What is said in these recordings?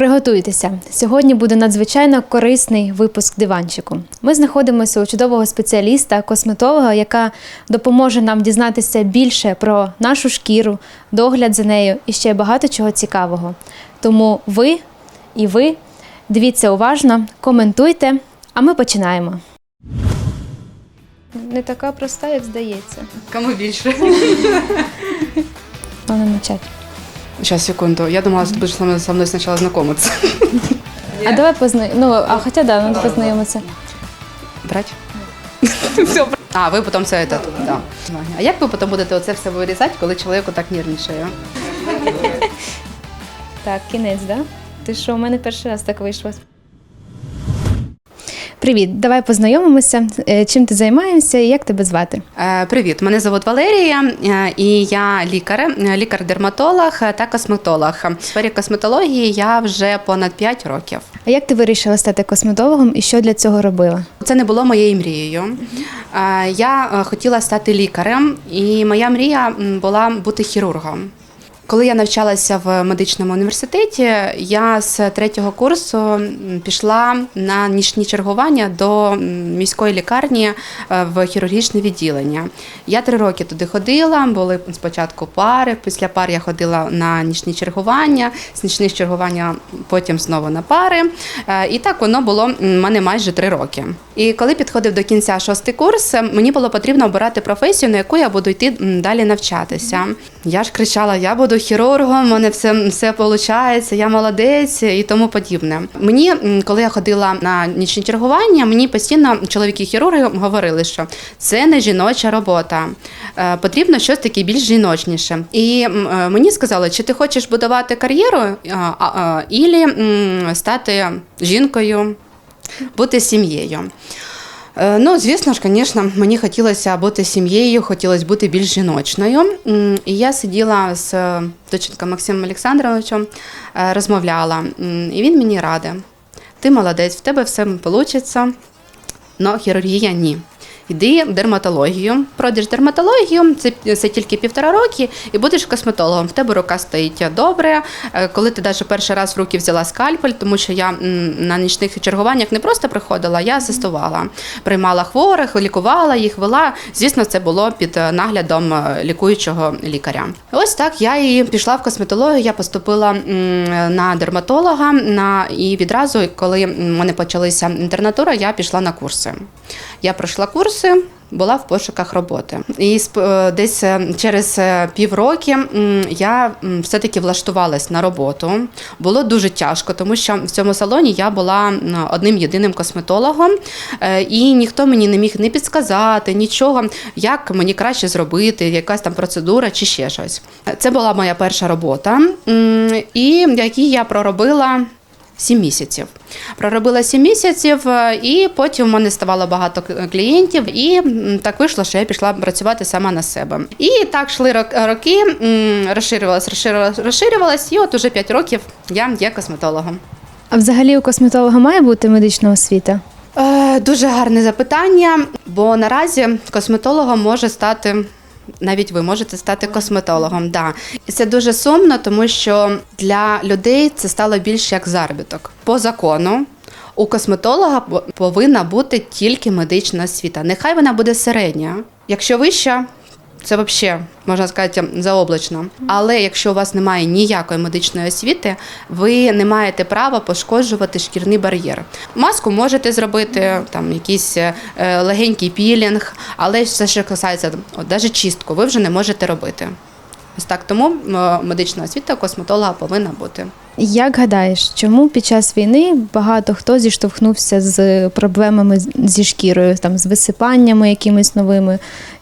Приготуйтеся. Сьогодні буде надзвичайно корисний випуск диванчику. Ми знаходимося у чудового спеціаліста, косметолога, яка допоможе нам дізнатися більше про нашу шкіру, догляд за нею і ще багато чого цікавого. Тому ви і ви дивіться уважно, коментуйте, а ми починаємо. Не така проста, як здається. Кому більше? Головне почати. Сейчас, секунду. Я думала, что ты будешь со мной, со мной сначала знакомиться. А давай познайомимося. Ну, а хоча да, надо познайомитися. Брать? Все. А, ви потім все это, да. А як ви потім будете оце все вирізати, коли чоловіку так нервничає? Так, кінець, да? Ти що, у мене перший раз так вийшло. Привіт, давай познайомимося. Е, Чим ти займаєшся і як тебе звати? Е, Привіт, мене звуть Валерія, е, і я лікар, лікар-дерматолог та косметолог. В сфері косметології я вже понад 5 років. А як ти вирішила стати косметологом і що для цього робила? Це не було моєю мрією. Я хотіла стати лікарем, і моя мрія була бути хірургом. Коли я навчалася в медичному університеті, я з третього курсу пішла на нічні чергування до міської лікарні е, в хірургічне відділення. Я три роки туди ходила, були спочатку пари, після пар я ходила на нічні чергування, з нічних чергування потім знову на пари. Е, І так воно було в мене майже три роки. І коли підходив до кінця шостий курс, мені було потрібно обирати професію, на яку я буду йти далі навчатися. Я ж кричала: я буду хірургом, мене все, все виходить, я молодець і тому подібне. Мені, коли я ходила на нічні чергування, мені постійно чоловіки-хірурги говорили, що це не жіноча робота, Е, потрібно щось таке більш жіночніше. І е, мені сказали, чи ти хочеш будувати кар'єру, ілі стати жінкою, бути сім'єю. Е, Ну, звісно ж, звісно, мені хотілося бути сім'єю, хотілося бути більш жіночною. І я сиділа з доченька Максимом Олександровичем, е, розмовляла, і він мені радив: ти молодець, в тебе все вийде, але хірургія ні. Йди в дерматологію, пройдеш дерматологію, це, це тільки півтора роки, і будеш косметологом. В тебе рука стоїть добре. Е, Коли ти навіть перший раз в руки взяла скальпель, тому що я на нічних чергуваннях не просто приходила, я асистувала. Приймала хворих, лікувала їх, вела. Звісно, це було під е, наглядом е, лікуючого лікаря. Ось так я і пішла в косметологію. Я поступила на дерматолога. На і відразу, коли в мене почалися інтернатура, я пішла на курси. Я пройшла курси. Була в пошуках роботи, і е, десь е, через е, півроки я все-таки влаштувалась на роботу. Було дуже тяжко, тому що в цьому салоні я була одним єдиним косметологом, і ніхто мені не міг не підсказати нічого, як мені краще зробити, якась там процедура чи ще щось. Це була моя перша робота, і якій я проробила. Сім місяців. Проробила сім місяців, е, і потім в мене ставало багато клієнтів, і так вийшло, що я пішла працювати сама на себе. І так йшли роки, м, розширювалась, розширювалась, розширювалась, і от уже 5 років я є косметологом. А взагалі у косметолога має бути медична освіта? Е, дуже гарне запитання, бо наразі косметологом може стати. Навіть ви можете стати косметологом, да. Це дуже сумно, тому що для людей це стало більше як заробіток. По закону у косметолога повинна бути тільки медична освіта. Нехай вона буде середня. Якщо вища, це взагалі можна сказати заоблачно. Але якщо у вас немає ніякої медичної освіти, ви не маєте права пошкоджувати шкірний бар'єр. Маску можете зробити, там якийсь е, легенький пілінг, але все, що касається от, навіть чистку, ви вже не можете робити. Ось так тому е, медична освіта косметолога повинна бути. Як гадаєш, чому під час війни багато хто зіштовхнувся з проблемами зі шкірою, там з висипаннями якимись новими,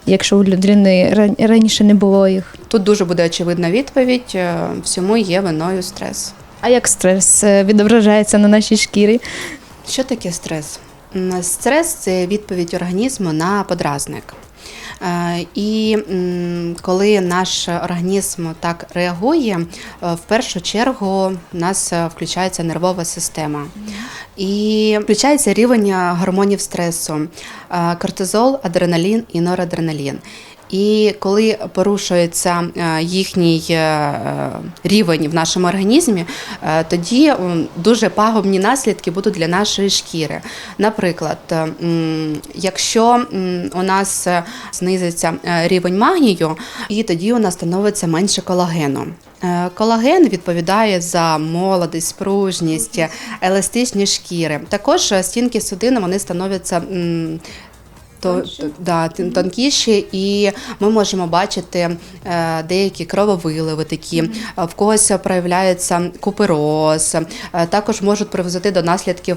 якщо у людини ран- раніше не було їх? Тут дуже буде очевидна відповідь: е, всьому є виною стрес. А як стрес е, відображається на нашій шкірі? Що таке стрес? Стрес це відповідь організму на подразник. Е, І коли наш організм так реагує, е, в першу чергу в нас е, включається нервова система. І включається рівень гормонів стресу: кортизол, адреналін і норадреналін. І коли порушується е, їхній е, е, рівень в нашому організмі, тоді дуже пагубні наслідки будуть для нашої шкіри. Наприклад, якщо у нас знизиться рівень магнію, і тоді у нас становиться менше колагену. Колаген відповідає за молодість, пружність, еластичність шкіри. Також стінки судин вони становляться. То, то- да, тон- тонкіші, і ми можемо бачити е, деякі крововиливи такі, в когось проявляється купероз, е, також можуть привести до наслідків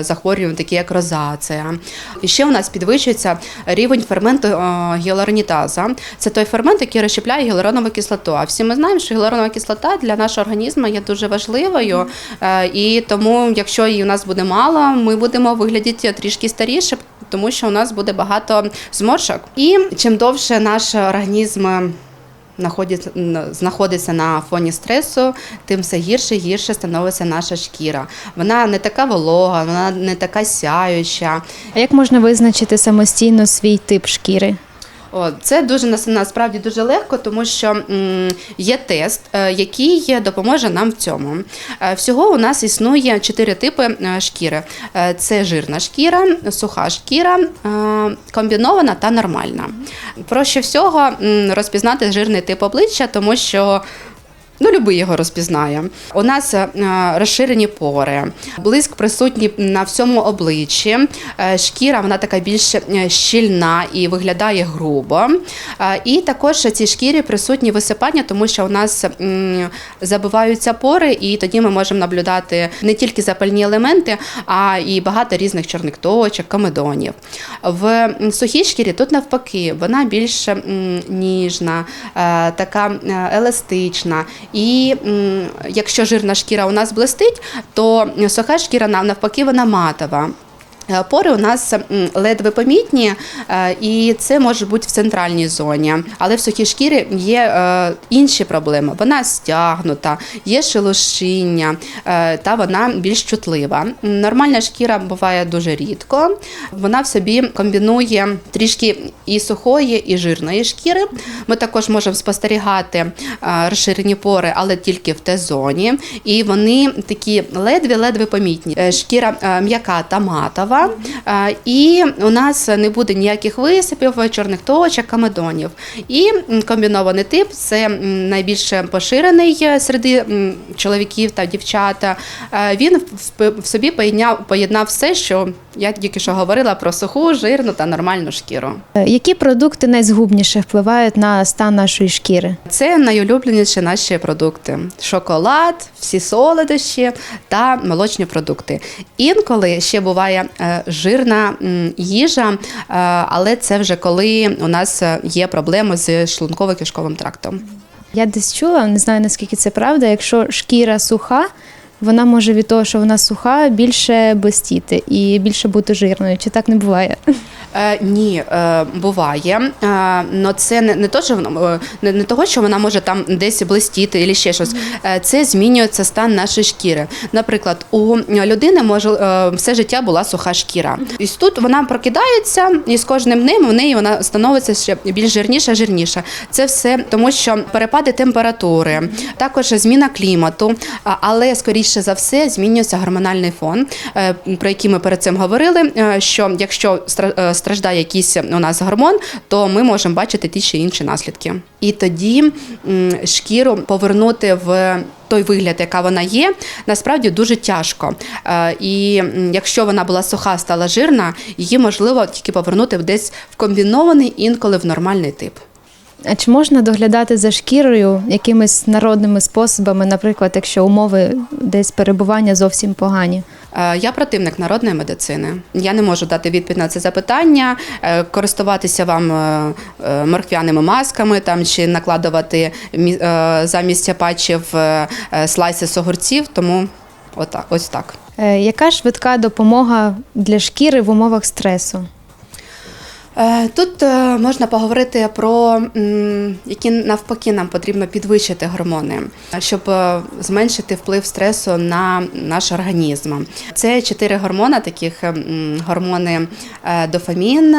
захворювань, такі як розація. І ще у нас підвищується рівень ферменту е, гіалуронітаза. Це той фермент, який розщепляє гіалуронову кислоту. А всі ми знаємо, що гіалуронова кислота для нашого організму є дуже важливою, е, і тому, якщо її у нас буде мало, ми будемо виглядати трішки старіше, тому що у нас буде багато зморшок. І чим довше наш організм знаходиться, знаходиться на фоні стресу, тим все гірше і гірше становиться наша шкіра. Вона не така волога, вона не така сяюча. А як можна визначити самостійно свій тип шкіри? О, це дуже насправді дуже легко, тому що є тест, е, який допоможе нам в цьому. Е, Всього у нас існує чотири типи е, шкіри: це жирна шкіра, суха шкіра, комбінована та нормальна. Проще всього розпізнати жирний тип обличчя, тому що. Ну, любий його розпізнає. У нас е, розширені пори, блиск присутній на всьому обличчі. Е, Шкіра вона така більш е, щільна і виглядає грубо. І також цій шкірі присутні висипання, тому що у нас забиваються пори, і тоді ми можемо наблюдати не тільки запальні елементи, а і багато різних чорних точок, комедонів. В сухій шкірі тут навпаки, вона більш ніжна, така еластична. І якщо жирна шкіра у нас блистить, то суха шкіра нав- навпаки вона матова. Е, Пори у нас ледве помітні, е, і це може бути в центральній зоні. Але в сухій шкірі є е, інші проблеми. Вона стягнута, є шелушіння, та вона більш чутлива. Нормальна шкіра буває дуже рідко. Вона в собі комбінує трішки і сухої, і жирної шкіри. Ми також можемо спостерігати розширені пори, але тільки в Т-зоні. І вони такі ледве-ледве помітні. Шкіра м'яка та матова. Е, І у нас не буде ніяких висипів, чорних точок, камедонів. І комбінований тип це м, найбільш поширений е, серед чоловіків та дівчат. Е, Він в- собі поєднав, все, що я тільки що говорила про суху, жирну та нормальну шкіру. Які продукти найзгубніше впливають на стан нашої шкіри? Це найулюбленіші наші продукти: шоколад, всі солодощі та молочні продукти. Інколи ще буває жирна їжа, е, але це вже коли у нас е, є проблеми з шлунково-кишковим трактом. Я десь чула, не знаю наскільки це правда. Якщо шкіра суха, вона може від того, що вона суха, більше блистіти і більше бути жирною. Чи так не буває? Е, ні, е, буває. Е, но це не, не то, що воно е, не, не того, що вона може там десь блистіти або ще щось. Е, це змінюється стан нашої шкіри. Наприклад, у людини може е, все життя була суха шкіра. І тут вона прокидається, і з кожним днем в неї вона становиться ще більш жирніша, жирніша. Це все тому, що перепади температури, також зміна клімату, але скоріше за все змінюється гормональний фон, е, про який ми перед цим говорили. е, Що якщо е, страждає якийсь у нас гормон, то ми можемо бачити ті чи інші наслідки. І тоді шкіру повернути в той вигляд, яка вона є, насправді дуже тяжко. І якщо вона була суха, стала жирна, її можливо тільки повернути десь в комбінований, інколи в нормальний тип. А чи можна доглядати за шкірою якимись народними способами, наприклад, якщо умови десь перебування зовсім погані? Е, Я противник народної медицини. Я не можу дати відповідь на це запитання, е, користуватися вам е, морквяними масками там чи накладувати замість патчів слайси з огурців. Тому отак, ось так. Яка швидка допомога для шкіри в умовах стресу? Е, Тут е, можна поговорити про які навпаки нам потрібно підвищити гормони, щоб е, зменшити вплив стресу на наш організм. Це чотири гормони, таких гормони дофамін,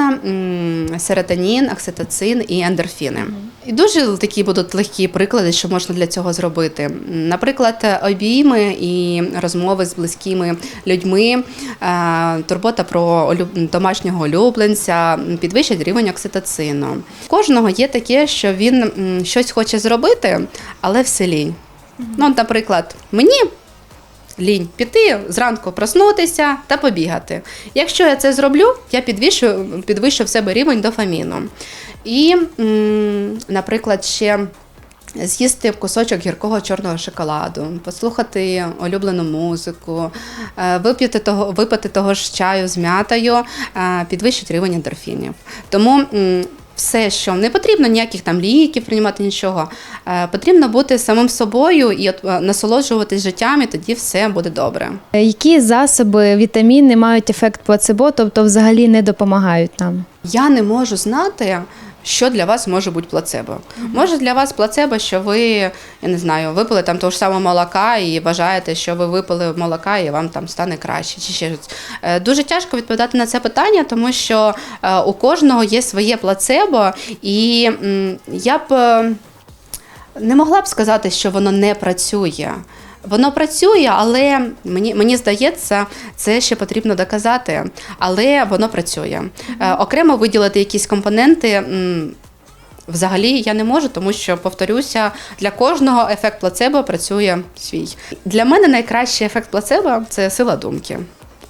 серотонін, окситоцин і ендорфіни. І дуже такі будуть легкі приклади, що можна для цього зробити. Наприклад, обійми і розмови з близькими людьми, турбота про домашнього улюбленця підвищить рівень окситоцину. У кожного є таке, що він щось хоче зробити, але все лінь. Ну, наприклад, мені лінь піти зранку проснутися та побігати. Якщо я це зроблю, я підвищу, підвищу в себе рівень дофаміну. І, наприклад, ще. З'їсти кусочок гіркого чорного шоколаду, послухати улюблену музику, е, випити того, випити того ж чаю з м'ятою, е, підвищить рівень ендорфінів. Тому все, що не потрібно ніяких там ліків приймати нічого, е, потрібно бути самим собою і насолоджуватись життям, і тоді все буде добре. Які засоби, вітаміни мають ефект плацебо, тобто взагалі не допомагають нам? Я не можу знати, що для вас може бути плацебо. Може для вас плацебо, що ви, я не знаю, випили там того ж самого молока і вважаєте, що ви випили молока і вам там стане краще. Чи ще щось. Е, Дуже тяжко відповідати на це питання, тому що е, у кожного є своє плацебо, і я б. е, не могла б сказати, що воно не працює. Воно працює, але мені, мені здається, це ще потрібно доказати. Але воно працює. Е, окремо виділити якісь компоненти. Взагалі я не можу, тому що повторюся, для кожного ефект плацебо працює свій. Для мене найкращий ефект плацебо це сила думки.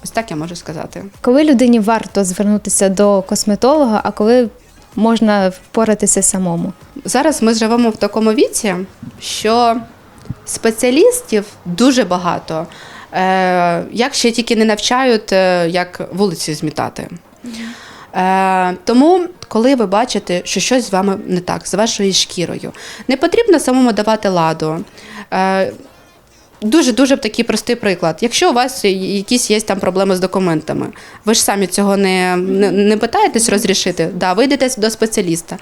Ось так я можу сказати. Коли людині варто звернутися до косметолога, а коли можна впоратися самому? Зараз ми живемо в такому віці, що спеціалістів дуже багато. Е, як ще тільки не навчають, е, як вулиці змітати. Е, тому, коли ви бачите, що щось з вами не так, з вашою шкірою, не потрібно самому давати ладу. Дуже дуже такий простий приклад. Якщо у вас якісь є там проблеми з документами, ви ж самі цього не, не, не питаєтесь розрішити, да, ви йдете до спеціаліста.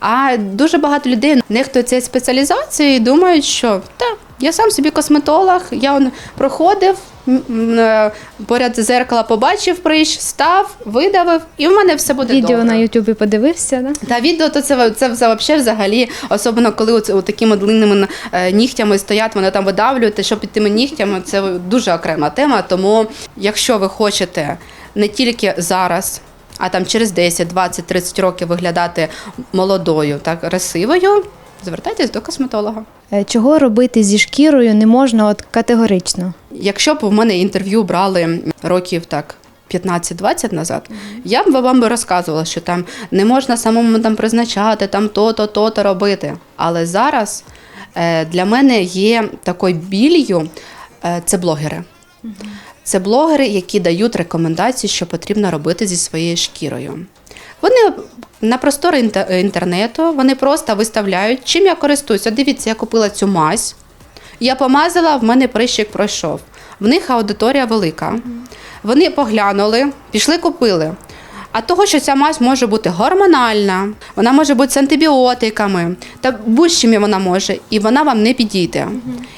А дуже багато людей нехтують цією спеціалізацією і думають, що та, я сам собі косметолог, я он проходив, е, поряд зеркала побачив прищ, став, видавив, і в мене все буде Відео добре. на Ютубі подивився, да? Та відео то це, це взагалі взагалі, особливо коли от такими длинними е, нігтями стоять, вони там видавлюють, що під тими нігтями це дуже окрема тема. Тому, якщо ви хочете не тільки зараз, а там через 10, 20, 30 років виглядати молодою та красивою, звертайтесь до косметолога. Е, Чого робити зі шкірою не можна от категорично? Якщо б у мене інтерв'ю брали років так. 15-20 назад, я б вам би розказувала, що там не можна самому там призначати, там то-то, то-то робити. Але зараз е, для мене є такою біллю е, це блогери. Це блогери, які дають рекомендації, що потрібно робити зі своєю шкірою. Вони на простори інтернету вони просто виставляють, чим я користуюся. Дивіться, я купила цю мазь, я помазала, в мене прищик пройшов. В них аудиторія велика. Вони поглянули, пішли, купили. А того, що ця мазь може бути гормональна, вона може бути з антибіотиками, та будь-чим вона може, і вона вам не підійде.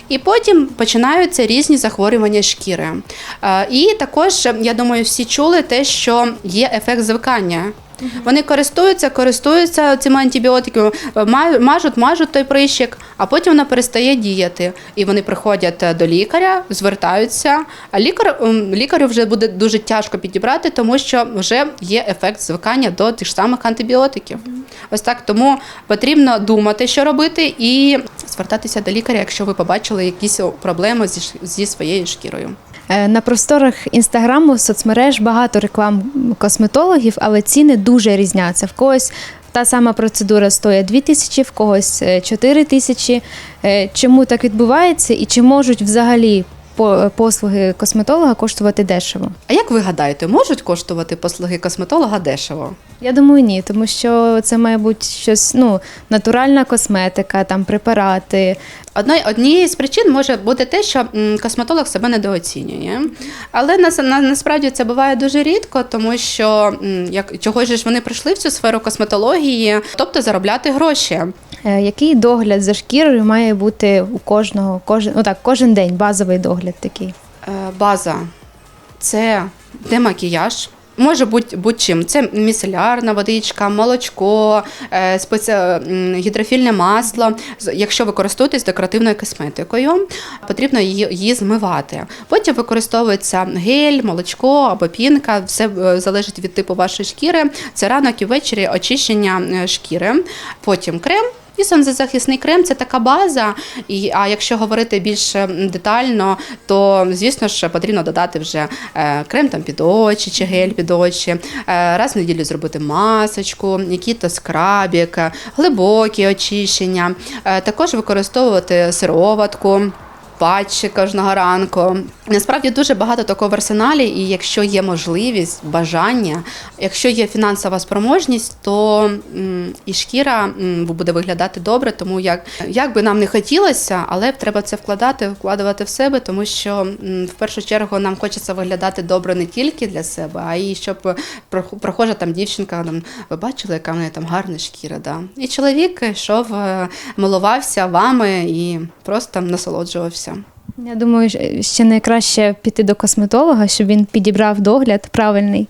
І потім починаються різні захворювання шкіри. Е, І також, я думаю, всі чули те, що є ефект звикання. Вони користуються, користуються цими антибіотиками, ма- мажуть, мажуть той прищик, а потім вона перестає діяти. І вони приходять е, до лікаря, звертаються. А лікар лікарю вже буде дуже тяжко підібрати, тому що вже є ефект звикання до тих ж самих антибіотиків. Ось так тому потрібно думати, що робити, і звертатися до лікаря, якщо ви побачили якісь проблеми зі, зі своєю шкірою. Е, На просторах інстаграму, соцмереж багато реклам косметологів, але ціни дуже різняться. В когось та сама процедура стоїть 2 тисячі, в когось е, 4 тисячі. Е, Чому так відбувається і чи можуть взагалі по- послуги косметолога коштувати дешево? А як ви гадаєте, можуть коштувати послуги косметолога дешево? Я думаю, ні, тому що це має бути щось ну, натуральна косметика, там препарати. Однією з причин може бути те, що косметолог себе недооцінює. Але на, на, насправді це буває дуже рідко, тому що як, чого ж вони прийшли в цю сферу косметології, тобто заробляти гроші. Е, Який догляд за шкірою має бути у кожного, кожен, ну так, кожен день базовий догляд такий. Е, База це демакіяж. Може бути будь-чим. Це міцелярна водичка, молочко, е, гідрофільне масло. Якщо ви декоративною косметикою, потрібно її, її змивати. Потім використовується гель, молочко або пінка. Все е, залежить від типу вашої шкіри. Це ранок і ввечері очищення е, шкіри. Потім крем. І сонцезахисний крем це така база. І, а якщо говорити більш детально, то звісно ж потрібно додати вже е, крем там під очі чи гель під очі, е, раз в неділю зробити масочку, який-то скрабік, глибокі очищення, е, також використовувати сироватку. Патчі кожного ранку. Насправді дуже багато такого в арсеналі, і якщо є можливість, бажання, якщо є фінансова спроможність, то і шкіра буде виглядати добре. Тому як, як би нам не хотілося, але треба це вкладати, вкладувати в себе, тому що в першу чергу нам хочеться виглядати добре не тільки для себе, а й щоб прохожа там дівчинка, там, ви бачили, яка в неї там гарна шкіра. Да? І чоловік йшов, милувався вами і просто насолоджувався. Я думаю, ще найкраще піти до косметолога, щоб він підібрав догляд правильний,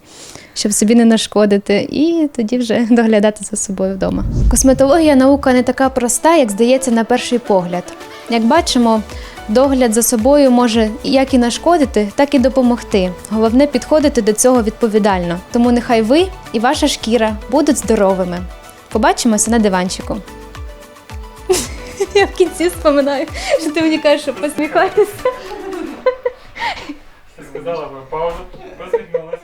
щоб собі не нашкодити, і тоді вже доглядати за собою вдома. Косметологія наука не така проста, як здається на перший погляд. Як бачимо, догляд за собою може як і нашкодити, так і допомогти. Головне підходити до цього відповідально. Тому нехай ви і ваша шкіра будуть здоровими. Побачимося на диванчику. Я в кінці вспоминаю, що ти мені кажеш, що посміхайтеся. Сказала би паузу, посміхнулася.